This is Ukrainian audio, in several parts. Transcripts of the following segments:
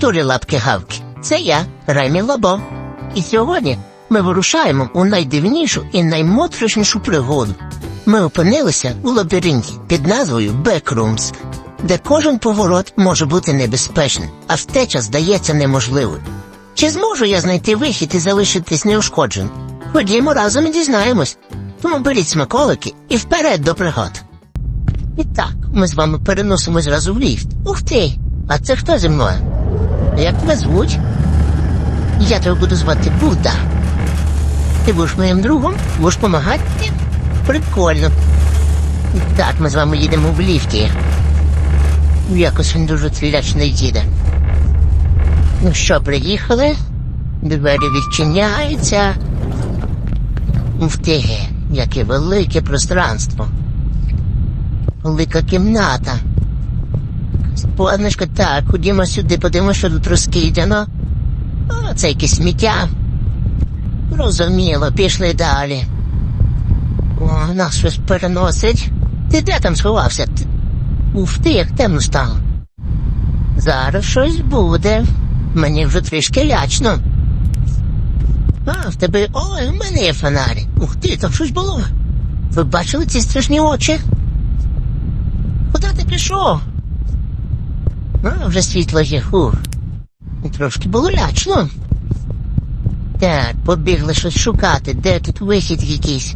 Чотири лапки гавки. Це я, Ремі Лобо. І сьогодні ми вирушаємо у найдивнішу і наймотрошнішу пригоду. Ми опинилися у лабіринті під назвою Backrooms, де кожен поворот може бути небезпечним, а втеча здається неможливою. Чи зможу я знайти вихід і залишитись неушкодженим? Ходімо разом і дізнаємось. Тому беріть смаколики і вперед до пригод. І так, ми з вами переносимось разом в ліфт. Ух ти! А це хто зі мною? Як тебе звуть? Я тебе буду звати Будда. Ти будеш моїм другом, будеш допомагати? Прикольно. Так, ми з вами їдемо в ліфті. Якось він дуже лячний їде. Ну що, приїхали? Двері відчиняються. Ти, яке велике пространство. Велика кімната. Позначка, так, ходімо сюди, подивимося, що тут розкидано. А, це якесь сміття. Розуміло, пішли далі. О, нас щось переносить. Ти де там сховався? Уф ти, як темно стало. Зараз щось буде. Мені вже трішки лячно. А, в тебе. Ой, у мене є фонарик. Ух ти, там щось було. Ви бачили ці страшні очі? Куди ти пішов? А, вже світло є, фух. Трошки було. Так, побігли щось шукати, де тут вихід якийсь.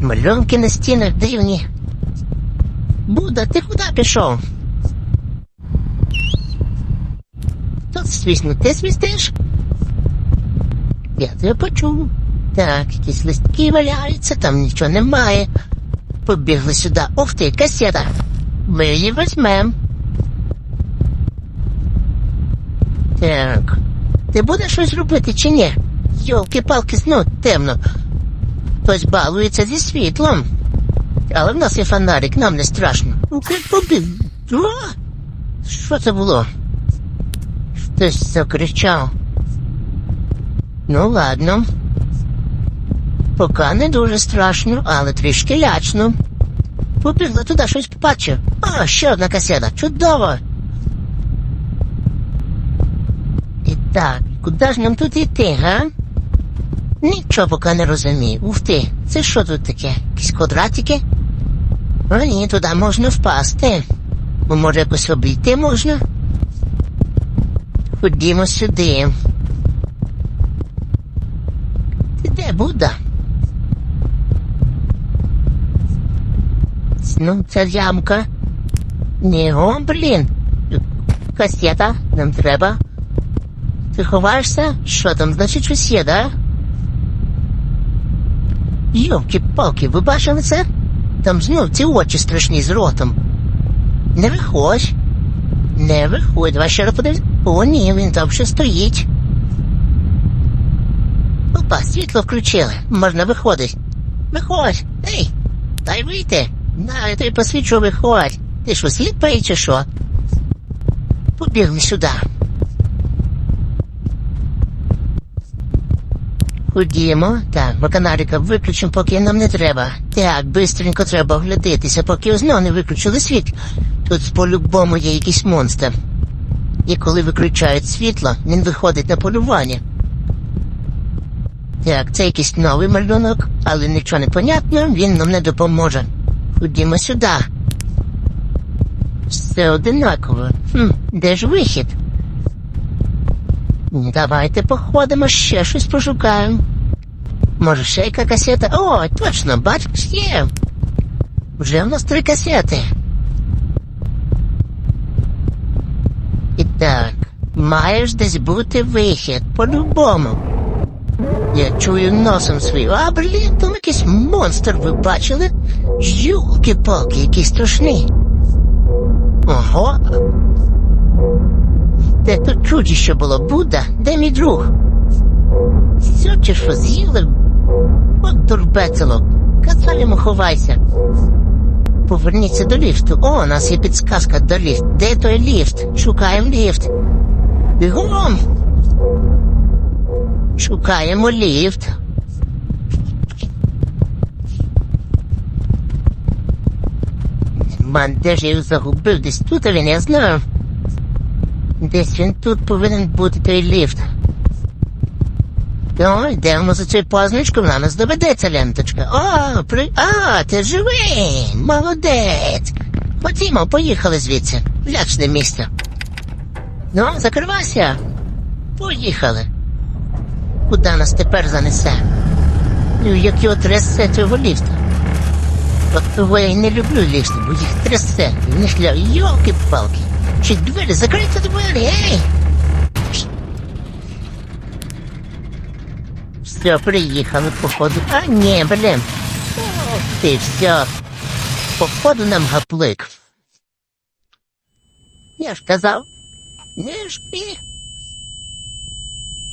Малюнки на стінах дивні. Буда, ти куди пішов? Тут свісно, ти свістиш? Я тебе почув. Так, якісь листки валяються, там нічого немає. Побігли сюди. Ух ти, касета. Ми її візьмем. Так. Ти будеш щось робити чи ні? Йолки-палки, знов темно. Хтось балується зі світлом. Але в нас є фонарик, нам не страшно. Ну. Що це було? Хтось закричав. Ну, ладно. Поки не дуже страшно, але трішки лячно. Побігли туди щось побачив. А, ще одна касета. Чудово. І так, куди ж нам тут йти, га? Нічого поки не розумію. Ух ти, це що тут таке? Якісь квадратики? А ні, туди можна впасти. Бо може якось обійти можна? Ходімо сюди. Ти де Будда? Ну, це ямка. Ні, о, блін. Касета, нам треба. Ти ховаєшся? Що там, значить, щось є, да? Йовки-палки, ви бачили це? Там знов ці очі страшні з ротом. Не виходь. Не виходь, давай ще раз подивись. О, ні, він там ще стоїть. Опа, світло включили. Можна виходить. Виходь. Ей, дай вийти. На, я тобі посвічу, виходь. Ти що, сліпий чи що? Побігли сюди. Ходімо. Так, баканарика виключимо, поки нам не треба. Так, бистренько треба оглядитися, поки знову не виключили світло. Тут по-любому є якийсь монстр. І коли виключають світло, він виходить на полювання. Так, це якийсь новий малюнок, але нічого не понятно, він нам не допоможе. Ходімо сюди. Все одинаково. Хм, де ж вихід? Давайте походимо, ще щось пошукаємо. Може, ще яка касета? О, точно, бачиш, є. Вже в нас три касети. І так, маєш десь бути вихід, по-любому. Я чую носом свій. А, блін, там якийсь монстр, ви бачили? Юлки-палки, який страшний. Ого. Де тут чудіще було, Будда? Де мій друг? Все чи що з'їли? От дурбецело. Казав йому ховайся. Поверніться до ліфту. О, у нас є підсказка до ліфту. Де той ліфт? Шукаємо ліфт. Бігом. Шукаємо ліфт. Ман, де ж я його загубив? Десь тут а він, я знаю. Десь він тут повинен бути той ліфт. Ну, йдемо за цією позначкою, вона нас доведеться, ленточка. О, при... А, ти живий! Молодець! Ходімо, поїхали звідси. Лячне місце. Ну, закривайся. Поїхали. Куди нас тепер занесе? Ну, як його трясе цього ліфта. От того я й не люблю ліфти, бо їх трясе. Не шля, йолки-палки. Чи двері, закрийте двері, ей! Все, приїхали, походу. А, ні, блін. Ох ти, все. Походу нам гаплик. Я ж казав, не шпі.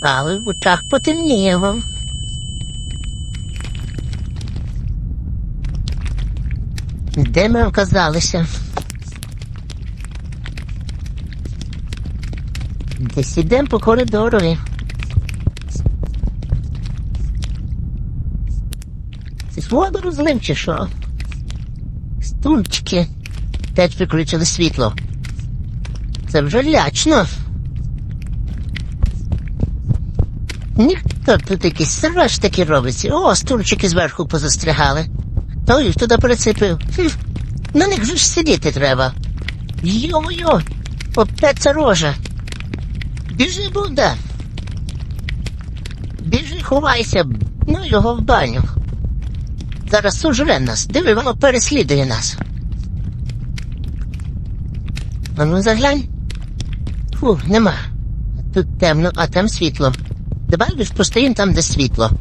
Але в очах потемніло. Де ми оказалися? Десь ідемо по коридору. Це ж водорозлив чи що? Стульчики. Теж виключили світло. Це вже лячно. Ніхто тут якийсь сраж таки робиться. О, стульчики зверху позастрягали. Хто їх туди прицепив? Хм. На них же ж сидіти треба. Йо-йо, опять ця рожа. Біжи, Буда. Біжи, ховайся, ну його в баню. Зараз сужре нас. Диви, воно переслідує нас. А ну заглянь. Фу, нема. Тут темно, а там світло. Давай лиш постоїм там, де світло.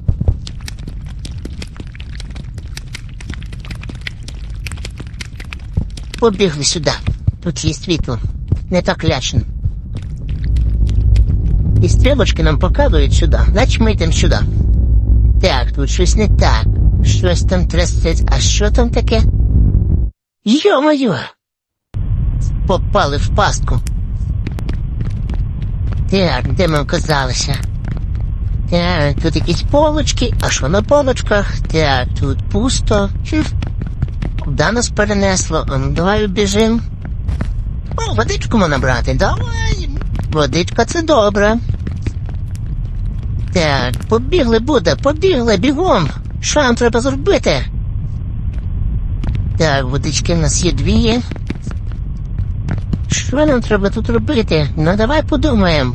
Побігли сюди. Тут є світло. Не так лячно. І стрілочки нам показують сюди. Значить ми йдемо сюди. Так, тут щось не так. Щось там трясеться. А що там таке? Йо-моє! Попали в пастку. Так, де ми оказалися? Так, тут якісь полочки, а що на полочках? Так, тут пусто. Хм. Куди нас перенесло? Ну давай біжим. О, водичку можна брати, давай. Водичка це добре. Так, побігли буде, побігли бігом. Що нам треба зробити? Так, водички в нас є дві. Що нам треба тут робити? Ну давай подумаємо.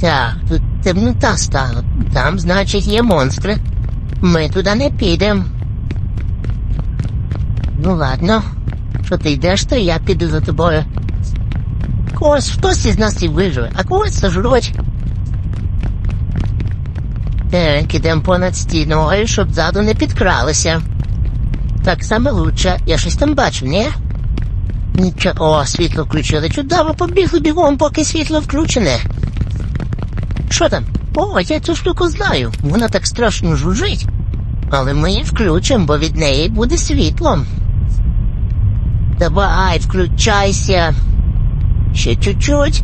Так, тут темнота стала. Там, значить, є монстри. Ми туди не підемо. Ну ладно. Що ти йдеш, то я піду за тобою. Когось хтось із нас і виживе, а когось сожруть. Так, ідемо понад стіною, щоб ззаду не підкралися. Так саме лучше. Я щось там бачу, ні? Нічого, о, світло включили. Чудово, побігли бігом, поки світло включене. Що там? О, я цю штуку знаю. Вона так страшно жужить. Але ми її включимо, бо від неї буде світло. Давай, включайся. Ще чуть-чуть.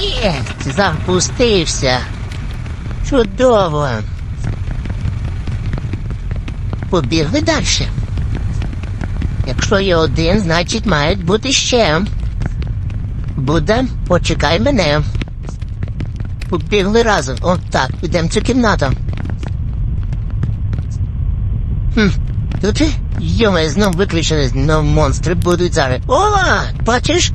Є, запустився. Чудово. Побігли далі. Якщо є один, значить мають бути ще. Буде, почекай мене. Побігли разом. О, так, підемо цю кімнату. Хм, тут йоме, знов виключили, знов монстри будуть зараз. О, бачиш?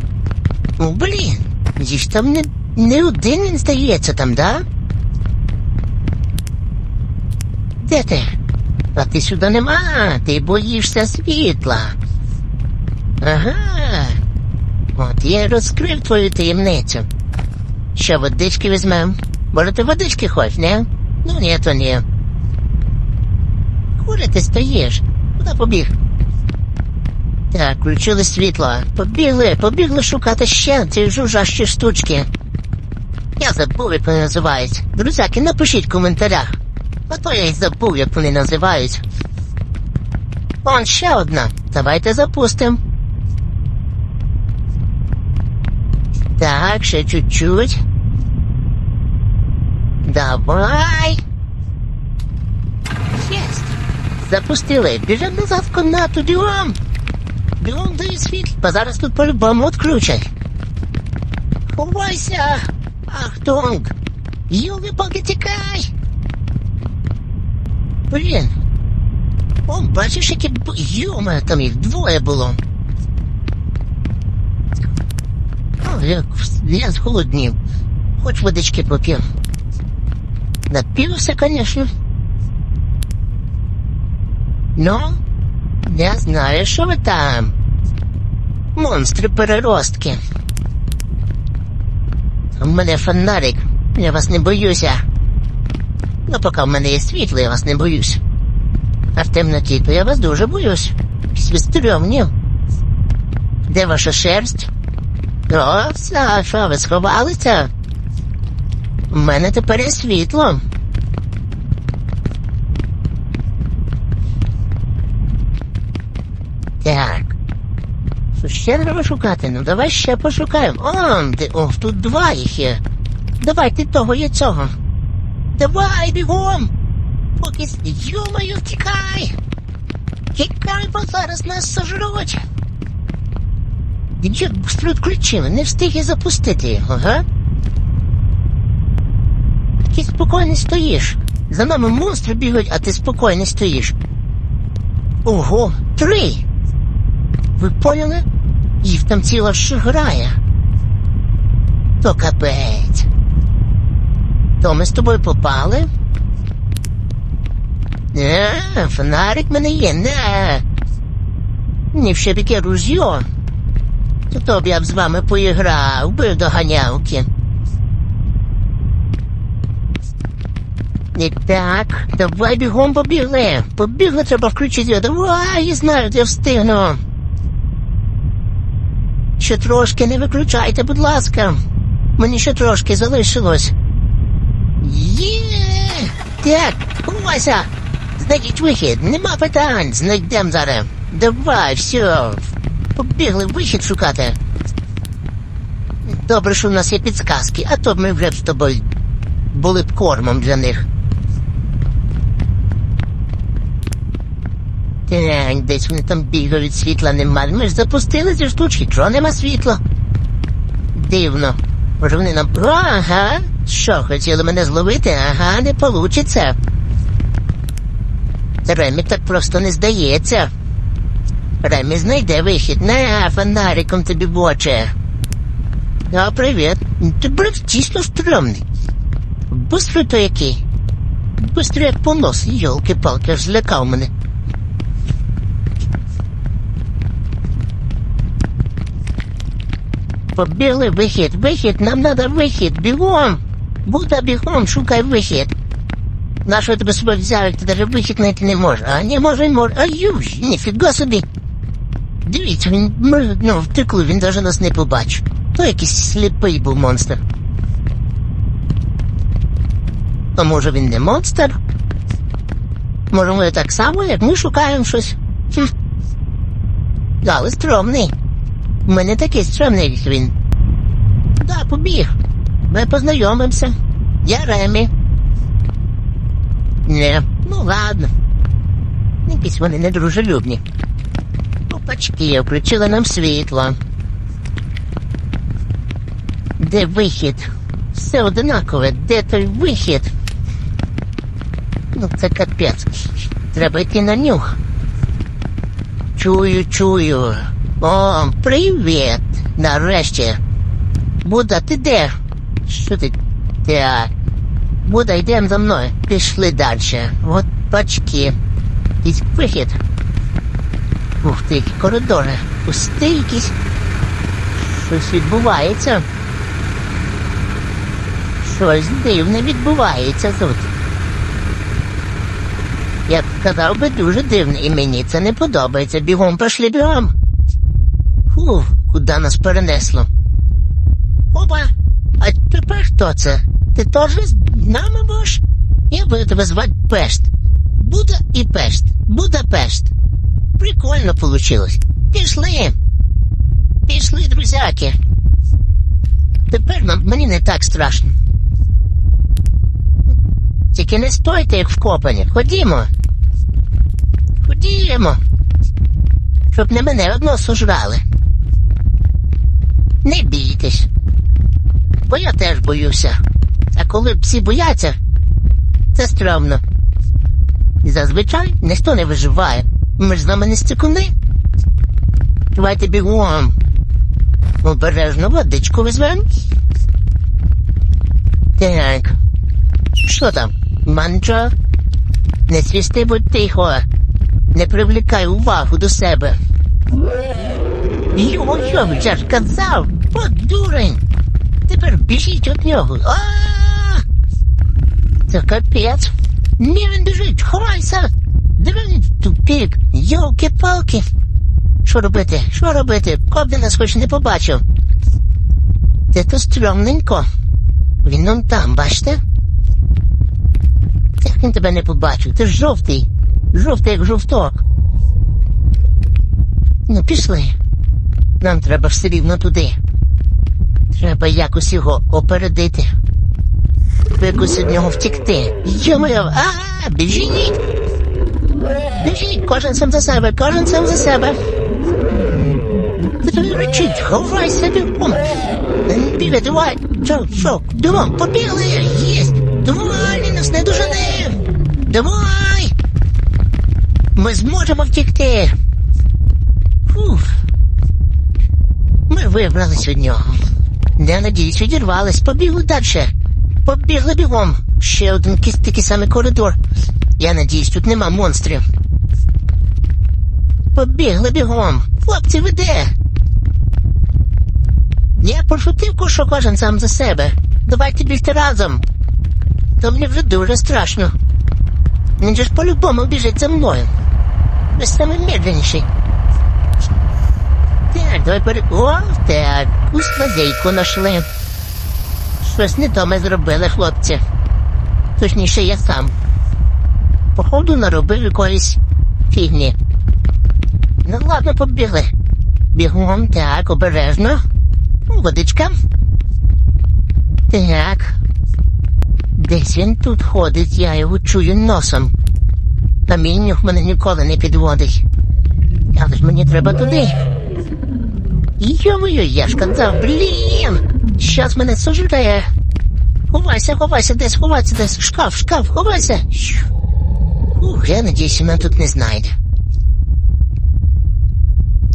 О, блін, їх там не, не один він здається там, да? Де ти? А ти сюди нема, ти боїшся світла. Ага. От я розкрив твою таємницю. Що, водички візьмем? Може, ти водички хочеш, не? Ну ні, то ні. Куди ти стоїш? Куди побіг? Так, включили світло. Побігли, побігли шукати ще ці жужжащі штучки. Я забув, як вони називають. Друзяки, напишіть в коментарях. А то я й забув, як вони називають. Вон ще одна. Давайте запустимо. Так, ще чуть-чуть. Давай. Єсть. Запустили. Біжимо назад в кімнату, бігом. Бігом даю світло, бо зараз тут по-любому відключать. Ховайся! Ахтунг! Юли, поки тікай! Блін! О, бачиш, які б... Йома, там їх двоє було. О, я, я зголоднів. Хоч водички поп'ю. Напився, конечно. Ну, я знаю, що ви там. Монстри-переростки. У мене фонарик, я вас не боюся. Ну, поки в мене є світло, я вас не боюсь. А в темноті, то я вас дуже боюсь. Ви стрьомні. Де ваша шерсть? О, все, ви сховалися? У мене тепер є світло. Так. Ще треба шукати? Ну давай ще пошукаємо. О, де, о, тут два їх є. Давай ти того є цього. Давай бігом! Поки Йо-моє, втікай! Тікай, бо зараз нас сожруть. Дідьок быстро відключили, не встиг і запустити його, га? Ти спокійно стоїш. За нами монстри бігають, а ти спокійно стоїш. Ого, три! Ви поняли? Їх там ціла шиграє. То капець. То ми з тобою попали? Не, фонарик мене є, не. Ні, ще таке ружьо. То то б я б з вами поіграв, би до ганявки. І так, давай бігом побігли. Побігли, треба включити. Давай, я знаю, я встигну. Ще трошки не виключайте, будь ласка. Мені ще трошки залишилось. Є! Так, ховайся! Знайдіть вихід, нема питань, знайдем зараз. Давай, все. Побігли вихід шукати. Добре, що в нас є підсказки, а то б ми вже б з тобою були б кормом для них. Так, десь вони там бігають, світла нема. Ми ж запустили ці штучки, чого нема світла? Дивно. Може вони нам. О, Ага. Що, хотіли мене зловити? Ага, не получиться. Ремі так просто не здається. Ремі знайде вихід. Не, фонариком тобі в очі. А, привіт. Ти брат дійсно стрьомний. Бистро то який. Бистро як понос, йолки-палки, аж злякав мене. Побігли вихід, вихід, нам треба вихід, бігом. Буда бігом, шукай вихід. На що тебе собі взяв, як ти навіть вихід знайти не може? А не може, не може. А юж, ніфіга собі. Дивіться, він ну, втекло, він навіть нас не побачив. То якийсь сліпий був монстр. А може він не монстр? Може ми так само, як ми шукаємо щось. Хм. Але стрьомний. У мене такий стрьомний, як він. Да, побіг. Ми познайомимося. Я Ремі. Не, ну ладно. Якісь вони недружелюбні. Опачки, включили нам світло. Де вихід? Все одинакове, де той вихід? Ну, це капець. Треба йти на нюх. Чую, чую. О, привіт! Нарешті. Буда, ти де? Що ти? Так. Буда, йдемо за мною. Пішли далі. От пачки. Якийсь вихід. Ух ти, які коридори. Пусти якісь. Щось відбувається. Щось дивне відбувається тут. Я б сказав би дуже дивне, і мені це не подобається. Бігом пошли бігом. Фу, куди нас перенесло? Опа, а тепер хто це? Ти теж з нами будеш? Я буду тебе звати Пешт. Буда і Пешт. Будапешт. Прикольно получилось. Пішли. Пішли, друзяки. Тепер нам, мені не так страшно. Тільки не стойте, як вкопані. Ходімо. Ходімо. щоб не мене одно сожрали. Не бійтесь, бо я теж боюся. А коли всі бояться, це стрьомно. Зазвичай ніхто не виживає. Ми ж з нами не стікуни. Давайте бігом. Обережно водичку візьмем. Так. Що там? Манчо? Не свісти, будь тихо. Не привлікай увагу до себе. Йо, я ж казав, от дурень. Тепер біжіть від нього. А! Капець. Ні, він біжить, ховайся. Дивись, тупік, йолки-палки. Що робити? Що робити? Кобди нас хоч не побачив. Це то стрьомненько. Він он там, бачите? Як він тебе не побачив? Ти ж жовтий. Жовтий, як жовток. Ну, пішли. Нам треба все рівно туди. Треба якось його опередити. Якось від нього втікти. Йо-моє, а, біжіть! Біжіть, кожен сам за себе, кожен сам за себе. Речіть, ховайся бігом. Бігай, давай. Що, що, бігом, побігли, єсть. Давай, він нас не дожене. Давай. Ми зможемо втікти. Фух. Ми вибрались від нього. Я надіюсь, відірвались, побігли далі. Побігли бігом. Ще один такий самий коридор. Я надіюсь, тут нема монстрів. Побігли бігом. Хлопці, ви де? Я пошутив, що кожен сам за себе. Давайте бігти разом. То мені вже дуже страшно. Він же ж по-любому біжить за мною. Ви самий медленніший. Так, давай пере... О, так, лазейку нашли. Щось не то ми зробили, хлопці. Точніше, я сам. Походу наробив якоїсь фігні. Ну ладно, побігли. Бігом, так, обережно. Водичка. Так. Десь він тут ходить, я його чую носом. Мій мене ніколи не підводить. Але ж мені треба туди. Йо-моє, я ж казав, блін! Щас мене сожрає. Ховайся, ховайся, десь, ховайся десь. Шкаф, шкаф, ховайся. Ух, я надіюсь, мене тут не знайде.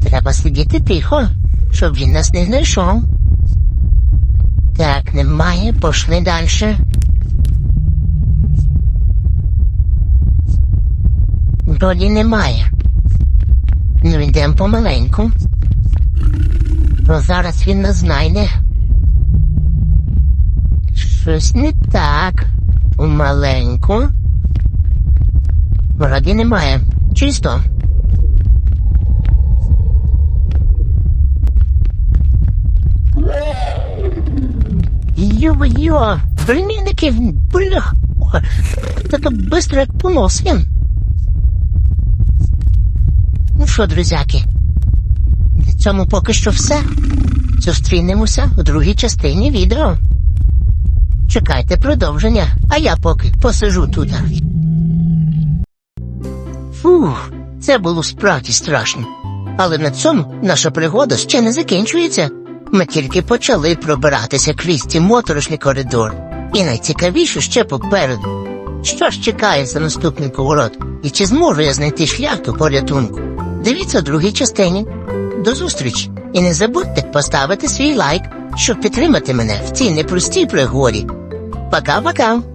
Треба сидіти тихо, щоб він нас не знайшов. Так, немає, пошли далі. Вроді немає. Ну, йдемо помаленьку. Бо зараз він нас знайде. Щось не так. Маленьку. Вроді немає. Чисто. Йо-йо, племінники, бля, це так быстро, як понос він. Ну що, друзяки, цьому поки що все. Зустрінемося у другій частині відео. Чекайте продовження, а я поки посижу тут. Фух, це було справді страшно. Але на цьому наша пригода ще не закінчується. Ми тільки почали пробиратися крізь ці моторошний коридор. І найцікавіше ще попереду. Що ж чекає за наступний поворот? І чи зможу я знайти шлях до порятунку? Дивіться в другій частині. До зустрічі! І не забудьте поставити свій лайк, щоб підтримати мене в цій непростій пригоді. Пока-пока!